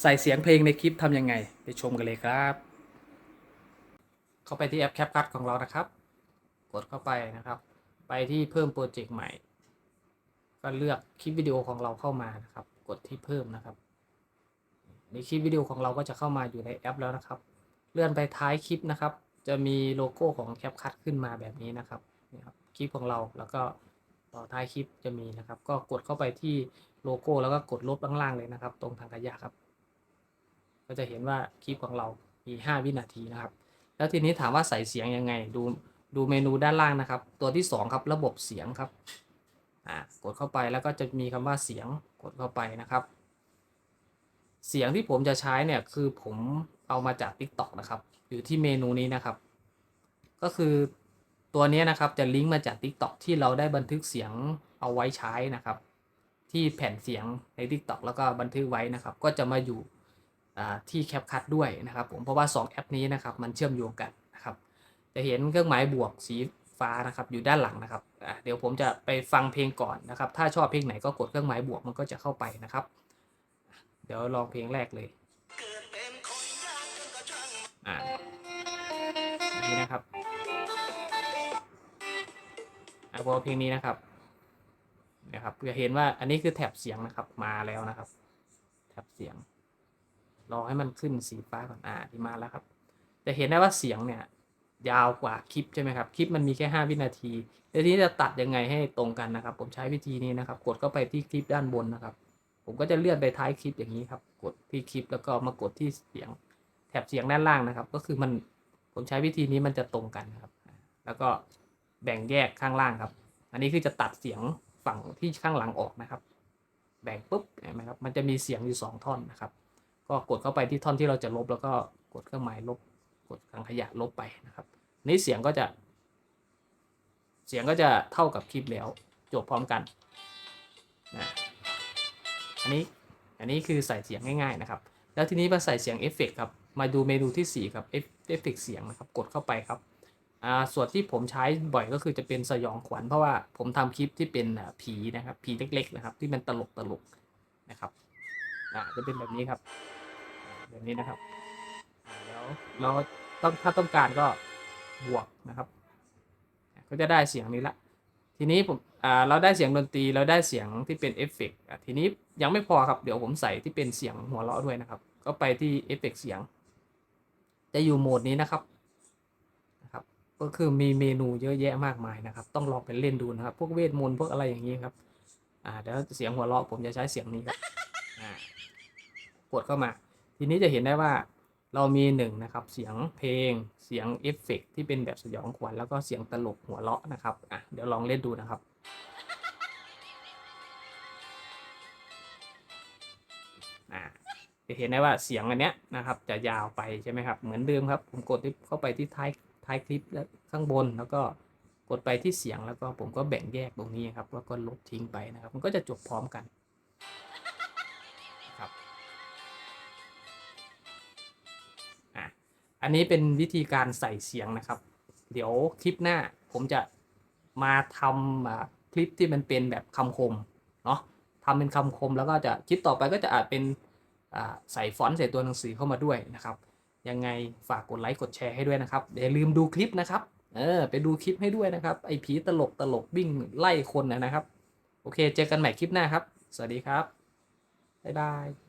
ใส่เสียงเพลงในคลิปทำยังไง ไปชมกันเลยครับ เข้าไปที่แอป CapCut ของเรานะครับ กดเข้าไปนะครับ ไปที่เพิ่มโปรเจกต์ใหม่ ก็เลือกคลิปวิดีโอของเราเข้ามานะครับ กดที่เพิ่มนะครับในคลิปวิดีโอของเราก็จะเข้ามาอยู่ในแอปแล้วนะครับ เลื่อนไปท้ายคลิปนะครับ จะมีโลโก้ของ CapCut ขึ้นมาแบบนี้นะครับนี่ครับคลิปของเราแล้วก็ต่อท้ายคลิปจะมีนะครับ ก็กดเข้าไปที่โลโก้แล้วก็กดลบล่างๆเลยนะครับ ตรงทางขยะครับ ก็จะเห็นว่าคลิปของเรามี 5 วินาทีนะครับ แล้วทีนี้ถามว่าใส่เสียงยังไง ดูดูเมนูด้านล่างนะครับ ตัวที่ 2 ครับ ระบบเสียงครับอ่ากดเข้าไปแล้วก็จะมีคำว่าเสียงกดเข้าไปนะครับ เสียงที่ผมจะใช้เนี่ยคือผมเอามาจาก TikTok นะครับ อยู่ที่เมนูนี้นะครับ ก็คือตัวนี้นะครับจะลิงก์มาจาก TikTok ที่เราได้บันทึกเสียงเอาไว้ใช้นะครับ ที่แผ่นเสียงใน TikTok แล้วก็บันทึกไว้นะครับ ก็จะมาอยู่ ที่ CapCut ด้วยนะครับผมเพราะว่า 2 แอปนี้นะครับมันเชื่อมโยงกันนะครับจะเห็นเครื่องหมายบวกสีฟ้านะครับอยู่ด้านหลังนะครับเดี๋ยวผมจะไปฟังเพลงก่อนนะครับ ถ้าชอบเพลงไหนก็กดเครื่องหมายบวกมันก็จะเข้าไปนะครับ เดี๋ยวลองเพลงแรกเลยอ่านี่นะครับอะพอเพลงนี้นะครับนะครับจะเห็นว่าอันนี้คือแถบเสียงนะครับมาแล้วนะครับ แถบเสียง รอให้มันขึ้นสีฟ้าก่อนอ่าที่มาแล้วครับ จะเห็นได้ว่าเสียงเนี่ยยาวกว่าคลิปใช่ไหมครับ คลิปมันมีแค่ 5 วินาทีแล้วทีนี้จะตัดยังไงให้ตรงกันนะครับ ผมใช้วิธีนี้นะครับ กดเข้าไปที่คลิปด้านบนนะครับ ผมก็จะเลื่อนไปท้ายคลิปอย่างนี้ครับ กดที่คลิปแล้วก็มากดที่เสียง แถบเสียงด้านล่างนะครับ ก็คือมันผมใช้วิธีนี้มันจะตรงกันครับ แล้วก็แบ่งแยกข้างล่างครับ อันนี้คือจะตัดเสียงฝั่งที่ข้างหลังออกนะครับ แบ่งปุ๊บเห็นไหมครับ มันจะมีเสียงอยู่สองท่อนนะครับ ก็กดเข้าไปที่ท่อนที่เราจะลบแล้วก็กดเครื่องหมายลบ กดถังขยะลบไปนะครับนี่เสียงก็จะ เสียงก็จะเท่ากับคลิปแล้วจบพร้อมกันนะอันนี้อันนี้คือใส่เสียงง่ายๆนะครับ แล้วทีนี้มาใส่เสียงเอฟเฟกต์ครับมาดูเมนูที่ 4 ครับเอฟเอฟเฟกต์เสียงนะครับกดเข้าไปครับอ่าส่วนที่ผมใช้บ่อยก็คือจะเป็นสยองขวัญเพราะว่าผมทำคลิปที่เป็นผีนะครับผีเล็กๆนะครับที่มันตลกตลกๆนะครับอ่าจะเป็นแบบนี้ครับ แบบนี้นะครับอ่าแล้วเราต้องถ้าต้องการก็บวกนะครับ ก็จะได้เสียงนี้ละ ทีนี้ผมอ่าเราได้เสียงดนตรีเราได้เสียงที่เป็นเอฟเฟกต์อะทีนี้ยังไม่พอครับเดี๋ยวผมใส่ที่เป็นเสียงหัวเราะด้วยนะครับ ก็ไปที่เอฟเฟกต์เสียง จะอยู่โหมดนี้นะครับนะครับ ก็คือมีเมนูเยอะแยะมากมายนะครับ ต้องลองไปเล่นดูนะครับ พวกเวทมนต์พวกอะไรอย่างนี้ครับอ่าเดี๋ยวเสียงหัวเราะผมจะใช้เสียงนี้ครับอ่ากดเข้ามา ทีนี้จะเห็นได้ว่าเรามีหนึ่งนะครับเสียงเพลงเสียงเอฟเฟกต์ที่เป็นแบบสยองขวัญแล้วก็เสียงตลกหัวเราะนะครับอะเดี๋ยวลองเล่นดูนะครับ จะเห็นได้ว่าเสียงอันเนี้ยนะครับ จะยาวไปใช่ไหมครับ เหมือนเดิมครับ ผมกดที่เข้าไปที่ท้ายท้ายคลิปแล้วข้างบนแล้วก็กดไปที่เสียงแล้วก็ผมก็แบ่งแยกตรงนี้ครับแล้วก็ลบทิ้งไปนะครับ มันก็จะจบพร้อมกัน อันนี้เป็นวิธีการใส่เสียงนะครับ เดี๋ยวคลิปหน้าผมจะมาทำคลิปที่มันเป็นแบบคำคมเนาะทำเป็นคำคมแล้วก็จะคลิปต่อไปก็จะอาจเป็นใส่ฟอนต์ใส่ตัวหนังสือเข้ามาด้วยนะครับ ยังไงฝากกดไลค์กดแชร์ให้ด้วยนะครับอย่าลืมดูคลิปนะครับเออไปดูคลิปให้ด้วยนะครับ ไอ้ผีตลกตลกวิ่งไล่คนนะครับ โอเค เจอกันใหม่คลิปหน้าครับ สวัสดีครับ บ๊ายบาย